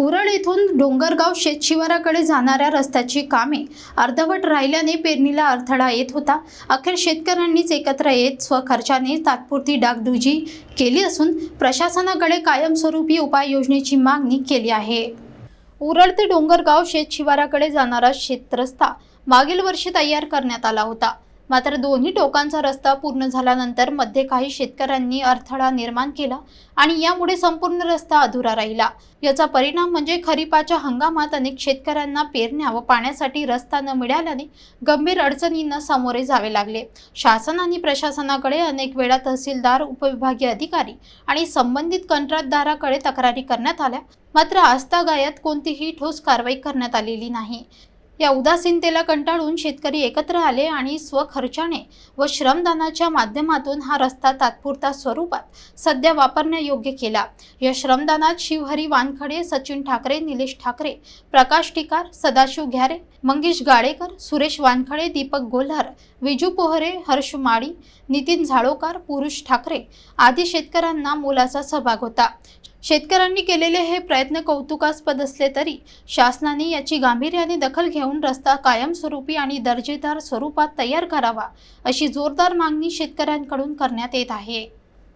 उरळ येथून डोंगरगाव शेतशिवाराकडे जाणाऱ्या रस्त्याची कामे अर्धवट राहिल्याने पेरणीला अडथळा येत होता. अखेर शेतकऱ्यांनीच एकत्र येत स्वखर्चाने तात्पुरती डागडुजी केली असून प्रशासनाकडे कायमस्वरूपी उपाययोजनेची मागणी केली आहे. उरळ ते डोंगरगाव शेतशिवाराकडे जाणारा शेतरस्ता मागील वर्षी तयार करण्यात आला होता. मात्र दोन्ही टोकांचा रस्ता पूर्ण झाल्यानंतरमध्ये काही शेतकऱ्यांनी अडथळा निर्माण केला आणि यामुळे संपूर्ण रस्ता अधुरा राहिला. याचा परिणाम म्हणजे खरीपाच्या हंगामात अनेक शेतकऱ्यांना पेरण्या व पाण्यासाठी रस्ता न मिळाल्याने गंभीर अडचणींना सामोरे जावे लागले. शासन आणि प्रशासनाकडे अनेक वेळा तहसीलदार उपविभागीय अधिकारी आणि संबंधित कंत्राटदाराकडे तक्रारी करण्यात आल्या. मात्र आजतागायत कोणतीही ठोस कारवाई करण्यात आलेली नाही. या उदासीनतेला कंटाळून शेतकरी एकत्र आले आणि स्वखर्चाने व श्रमदानाच्या माध्यमातून हा रस्ता तात्पुरता स्वरूपात सध्या वापरण्यायोग्य केला. या श्रमदानात शिवहरी वानखडे सचिन ठाकरे निलेश ठाकरे प्रकाश टिकार सदाशिव घ्यारे मंगेश गाडेकर सुरेश वानखडे दीपक गोल्हार विजू पोहरे हर्ष माळी नितीन झाडोकार पुरुष ठाकरे आदी शेतकऱ्यांना मोलाचा सहभाग होता. शेतकऱ्यांनी केलेले हे प्रयत्न कौतुकास्पद असले तरी शासनाने याची गांभीर्याने दखल घेऊन रस्ता कायमस्वरूपी आणि दर्जेदार स्वरूपात तयार करावा अशी जोरदार मागणी शेतकऱ्यांकडून करण्यात येत आहे.